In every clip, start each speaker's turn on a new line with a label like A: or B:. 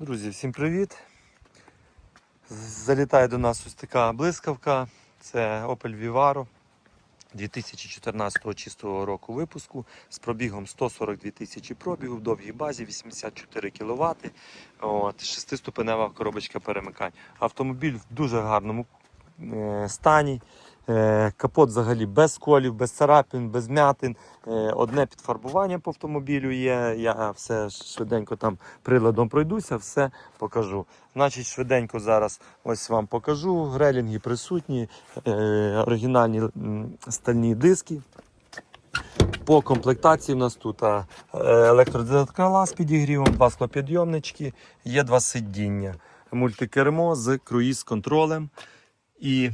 A: Друзі, всім привіт! Залітає до нас ось така блискавка. Це Opel Vivaro 2014 чистого року випуску з пробігом 142 тисячі пробігу в довгій базі 84 кВт. От, шестиступенева коробочка перемикань. Автомобіль в дуже гарному е, стані. Е, Капот взагалі без сколів, без царапин, без м'ятин. Е, Одне підфарбування по автомобілю є. Я все швиденько там приладом пройдуся, все покажу. Значить, швиденько зараз ось вам покажу. Релінги присутні, е, оригінальні стальні диски. По комплектації в нас тут електродзеркала з підігрівом, два склопідйомнички, є два сидіння, мультикермо з круїз-контролем і е,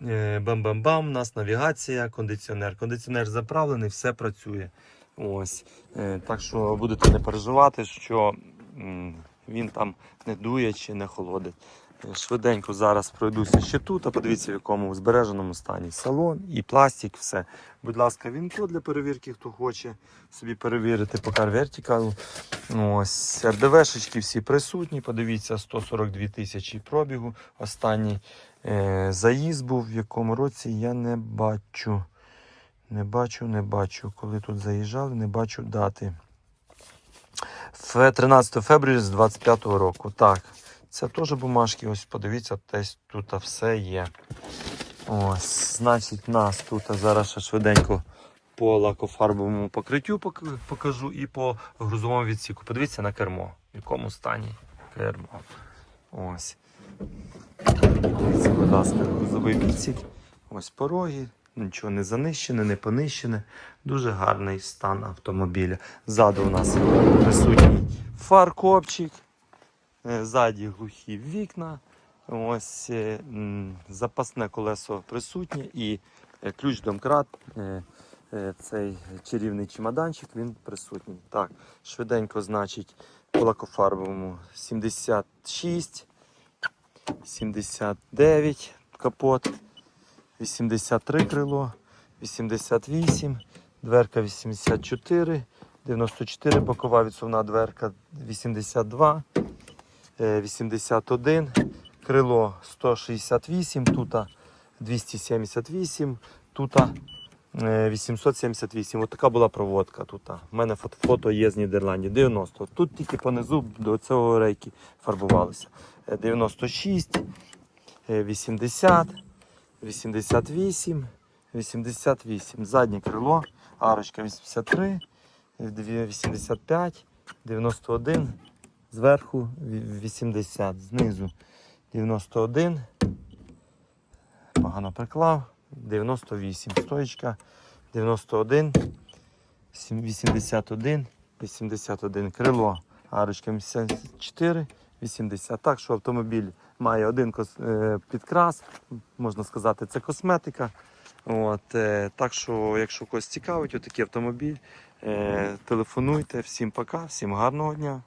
A: бам-бам-бам, у нас навігація, кондиціонер. Кондиціонер заправлений, все працює. Ось. Е, Так що будете не переживати, що він там не дує чи не холодить. Е, Швиденько зараз пройдуся ще тут, а подивіться, в якому збереженому стані салон і пластик, все. Будь ласка, вінко для перевірки, хто хоче собі перевірити покар вертикалу. Ось РДВшечки всі присутні. Подивіться, 142 тисячі пробігу. Останній е, заїзд був, в якому році я не бачу. Не бачу, не бачу. Коли тут заїжджали, не бачу дати. 13 февраля з 25-го року. Так, це теж бумажки. Ось подивіться, десь тут все є. Ось, значить, нас тут зараз ще швиденько по лакофарбовому покриттю покажу і по грузовому відсіку. Подивіться на кермо, в якому стані кермо. Ось. Дивіться, будь ласка, грузовий відсік. Ось пороги, нічого не занищене, не понищене. Дуже гарний стан автомобіля. Ззаду у нас присутній фаркопчик, е, ззаді глухі вікна. Ось е, запасне колесо присутнє і е, ключ домкрат. Цей чарівний чемоданчик він присутній. Так, швиденько, значить, по лакофарбовому 76, 79 капот, 83 крило, 88, дверка 84, 94 бокова відсувна дверка 82, е, 81, крило 168, тут 278, тут 878. Ось така була проводка тут. У мене фото, є з Нідерландів. 90. Тут тільки понизу до цього рейки фарбувалися. Е, 96, е, 80, 88, 88. Заднє крило, арочка 83, е, 85, 91, зверху 80, знизу 91. Погано приклав. 98 стоїчка, 91, сім- 81, 81 крило, арочка 84, 80. Так що автомобіль має один е, підкрас, можна сказати, це косметика. От, е, так що, якщо когось цікавить, отакий автомобіль, е, телефонуйте. Всім пока, всім гарного дня.